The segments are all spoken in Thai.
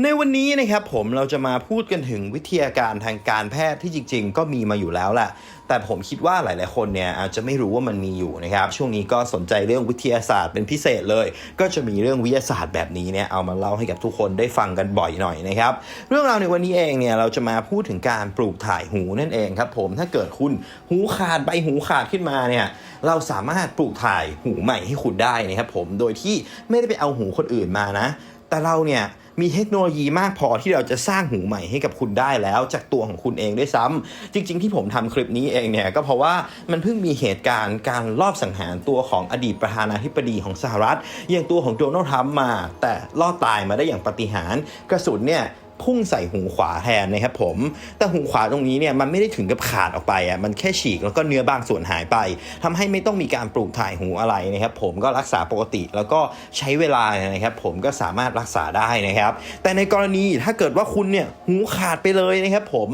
ในวันนี้นะครับผมเราจะมาพูดกันถึงวิทยาการทางการแพทย์ที่จริง ๆ ก็มีมาอยู่แล้วแหละแต่ผมคิดว่าหลาย ๆ คนเนี่ยอาจจะไม่รู้ว่ามันมีอยู่นะครับ ช่วงนี้ก็สนใจเรื่องวิทยาศาสตร์เป็นพิเศษเลย ก็จะมีเรื่องวิทยาศาสตร์แบบนี้เนี่ยเอามาเล่าให้กับทุกคนได้ฟังกันบ่อยหน่อยนะครับ เรื่องราวในวันนี้เองเนี่ยเราจะมาพูดถึงการปลูกถ่ายหูนั่นเองครับผมถ้าเกิดคุณหูขาดใบหูขาดขึ้นมาเนี่ยเราสามารถปลูกถ่ายหูใหม่ให้คุณได้นะครับผมโดยที่ไม่ได้ไปเอาหูคนอื่นมานะ แต่เราเนี่ยมีเทคโนโลยีมากพอที่เราจะสร้างหูใหม่ให้กับคุณได้แล้ว จากตัวของคุณเองด้วยซ้ำจริง ๆ ที่ผมทำคลิปนี้เองเนี่ยก็เพราะว่ามันเพิ่งมีเหตุการณ์การลอบสังหารตัวของอดีตประธานาธิบดีของสหรัฐอย่างตัวของโดนัลด์ทรัมป์มา แต่ลอดตายมาได้อย่างปาฏิหาริย์กระสุนเนี่ย พุ่งใส่หูขวาแทนนะครับผม แต่หูขวาตรงนี้เนี่ยมันไม่ได้ถึงกับขาดออกไปอะมันแค่ฉีกแล้วก็เนื้อบางส่วนหายไปทำให้ไม่ต้องมีการปลูกถ่ายหูอะไรนะครับผมก็รักษาปกติแล้วก็ใช้เวลานะครับผมก็สามารถรักษาได้นะครับ แต่ในกรณีถ้าเกิดว่าคุณเนี่ยหูขาดไปเลยนะครับผม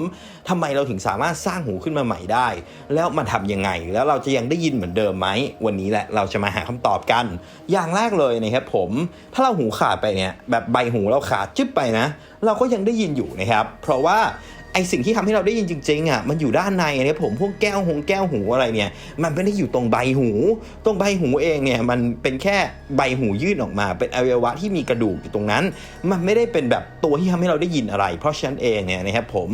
ทำไมเราถึงสามารถสร้างหูขึ้นมาใหม่ได้ แล้วมันทำยังไง แล้วเราจะยังได้ยินเหมือนเดิมไหม วันนี้แหละเราจะมาหาคำตอบกัน อย่างแรกเลยนะครับผม ถ้าเราหูขาดไปเนี่ย แบบใบหูเราขาดจึ๊บไปนะเราก็ยังได้ยินอยู่นะครับ เพราะว่า สิ่งที่ทำให้เราได้ยินจริงๆอะมันอยู่ด้านในนะครับผมพวกแก้วหงแก้วหูอะไรเนี่ย มันไม่ได้อยู่ตรงใบหู ตรงใบหูเองเนี่ยมันเป็นแค่ใบหูยื่นออกมา เป็นอวัยวะที่มีกระดูกอยู่ตรงนั้น มันไม่ได้เป็นแบบตัวที่ทำให้เราได้ยินอะไร เพราะฉะนั้นเองเนี่ยนะครับผม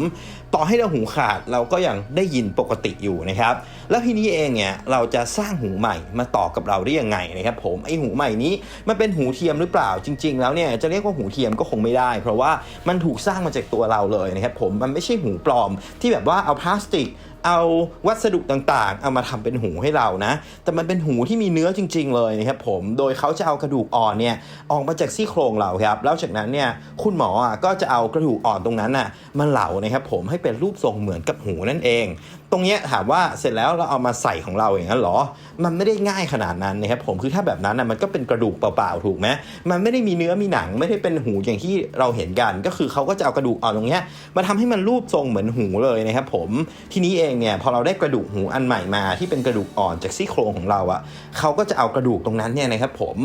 ต่อให้เราหูขาดเราก็ยังได้ยินปกติอยู่นะครับแล้วทีนี้เองเนี่ยเราจะสร้างหูใหม่มาต่อกับเราได้ยังไงนะครับผมไอหูใหม่นี้มันเป็นหูเทียมหรือเปล่าจริง ๆ แล้วเนี่ยจะเรียกว่าหูเทียมก็คงไม่ได้ เพราะว่ามันถูกสร้างมาจากตัวเราเลยนะครับผมมันไม่ใช่หูปลอม ที่แบบว่าเอาพลาสติก เอาวัสดุต่างๆ เอามาทำเป็นหูให้เรานะ แต่มันเป็นหูที่มีเนื้อจริง ๆ เลยนะครับผม โดยเขาจะเอากระดูกอ่อนเนี่ยออกมาจากซี่โครงเราครับ แล้วจากนั้นเนี่ยคุณหมออะก็จะเอากระดูกอ่อนตรงนั้นน่ะมาเหลานะครับผมให้เป็นรูปทรงเหมือนกับหูนั่นเอง ตรงเนี้ยถามว่าเสร็จแล้วเราเอามาใส่ของเราอย่างนั้นเหรอ มันไม่ได้ง่ายขนาดนั้นนะครับผมคือถ้าแบบนั้นน่ะมันก็เป็นกระดูกเปล่าๆถูกไหมมันไม่ได้มีเนื้อมีหนังไม่ได้เป็นหูอย่างที่เราเห็นกัน ก็คือเขาก็จะเอากระดูกอ่อนตรงเนี้ยมาทำให้มันรูปทรงเหมือนหูเลยนะครับผมทีนี้เองเนี่ยพอเราได้กระดูกหูอันใหม่มาที่เป็นกระดูกอ่อนจากซี่โครงของเราอะ่ะเขาก็จะเอากระดูกตรงนั้นเนี่ยนะครับผม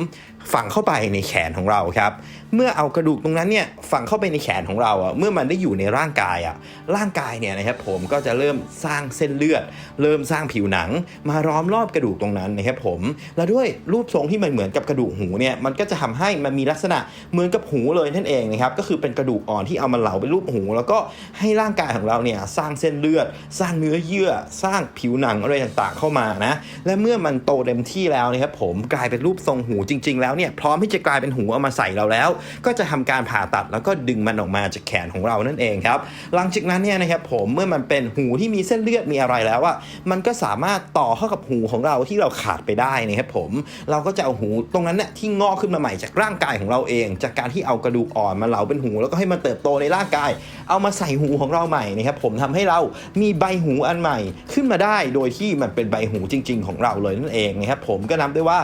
ฝังเข้าไปในแขนของเราครับเมื่อเอากระดูกตรงนั้นเนี่ยฝังเข้าไปในแขนของเราอะ่ะเมื่อมันได้อยู่ในร่างกายอะ่ะร่างกายเนี่ยนะครับผมก็จะเริ่มสร้างเส้นเลือด เริ่มสร้างผิวหนัง มาล้อมรอบกระดูกตรงนั้นนะครับผมแล้วด้วยรูปทรงที่มันเหมือนกับกระดูกหูเนี่ยมันก็จะทำให้มันมีลักษณะเหมือนกับหูเลยนั่นเองนะครับก็คือเป็นกระดูกอ่อนที่เอามาเหลาเป็นรูปหู แล้วก็ให้ร่างกายของเราเนี่ยสร้างเส้นเลือด สร้างเนื้อเยื่อสร้างผิวหนังอะไรต่างๆ เข้ามานะและเมื่อมันโตเต็มที่แล้วนะครับผมกลายเป็นรูปทรงหูจริง ๆ แล้วเนี่ยพร้อมที่จะกลายเป็นหูเอามาใส่เราแล้ว ก็จะทำการผ่าตัดแล้วก็ดึงมันออกมาจากแขนของเรานั่นเองครับหลังจากนั้นเนี่ยนะครับผมเมื่อมันเป็นหูที่มีเส้นเลือดมีอะไรแล้วอะมันก็สามารถต่อเข้ากับหูของเราที่เราขาดไปได้นะครับผมเราก็จะเอาหูตรงนั้นเนี่ยที่งอกขึ้นมาใหม่จากร่างกายของเราเอง จากการที่เอากระดูกอ่อนมาเหลาเป็นหู แล้วก็ให้มันเติบโตในร่างกาย เอามาใส่หูของเราใหม่นะครับผมทำให้เรามีใบหูอันใหม่ขึ้นมาได้โดยที่มันเป็นใบหูจริง ๆ ของเราเลยนั่นเองนะครับผมก็นับได้ว่า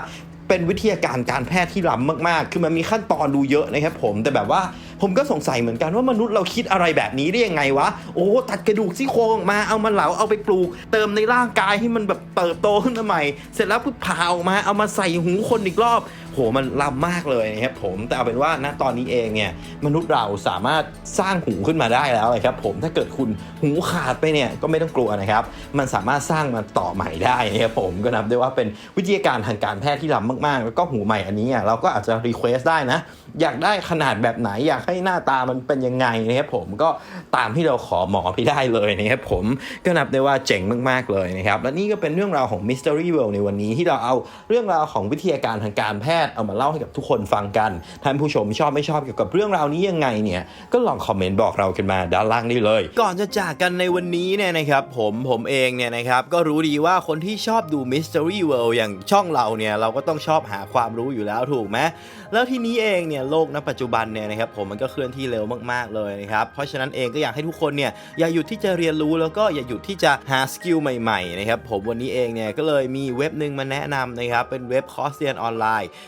เป็นวิทยาการการแพทย์ที่ล้ำมากๆ คือมันมีขั้นตอนดูเยอะนะครับผมแต่แบบว่าผมก็สงสัยเหมือนกันว่ามนุษย์เราคิดอะไรแบบนี้ได้ยังไงวะ โอ้ตัดกระดูกซี่โครงออกมาเอามาเหลาเอาไปปลูก เติมในร่างกายให้มันแบบเติบโตขึ้นมาใหม่ เสร็จแล้วปุ๊บผ่าออกมาเอามาใส่หูคนอีกรอบ โหมันล้ำมากเลยนะครับผมแต่เอาเป็นว่าณตอนนี้เองเนี่ยมนุษย์เราสามารถสร้างหูขึ้นมาได้แล้วนะครับผมถ้าเกิดคุณหูขาดไปเนี่ยก็ไม่ต้องกลัวนะครับ มันสามารถสร้างมาต่อใหม่ได้นะครับผมก็นับได้ว่าเป็นวิทยาการทางการแพทย์ที่ล้ำมากๆ แล้วก็หูใหม่อันนี้เราก็อาจจะรีเควสได้นะ อยากได้ขนาดแบบไหนอยากให้หน้าตามันเป็นยังไงนะครับผมก็ตามที่เราขอหมอไปได้เลยนะครับผมก็นับได้ว่าเจ๋งมากๆเลยนะครับและนี่ก็เป็นเรื่องราวของ Mystery World ในวันนี้ที่เราเอาเรื่องราวของวิทยาการทางการแพทย์เอามาเล่าให้กับทุกคนฟังกัน ท่านผู้ชมชอบไม่ชอบเกี่ยวกับเรื่องราวนี้ยังไงเนี่ย ก็ลองคอมเมนต์บอกเรากันมาด้านล่างได้เลย ก่อนจะจากกันในวันนี้เนี่ยนะครับผมผมเองเนี่ยนะครับก็รู้ดีว่าคนที่ชอบดู Mystery World อย่างช่องเราเนี่ยเราก็ต้องชอบหาความรู้อยู่แล้วถูกไหมแล้วทีนี้เองเนี่ยโลกณปัจจุบันเนี่ยนะครับผมมันก็เคลื่อนที่เร็วมากๆเลยนะครับเพราะฉะนั้นเองก็อยากให้ทุกคนเนี่ยอย่าหยุดที่จะเรียนรู้แล้วก็อย่าหยุดที่จะหาสกิลใหม่ๆนะครับผมวันนี้เองเนี่ยก็เลยมีเว็บหนึ่งมาแนะนำนะครับเป็นเว็บคอร์สเรียนออนไลน์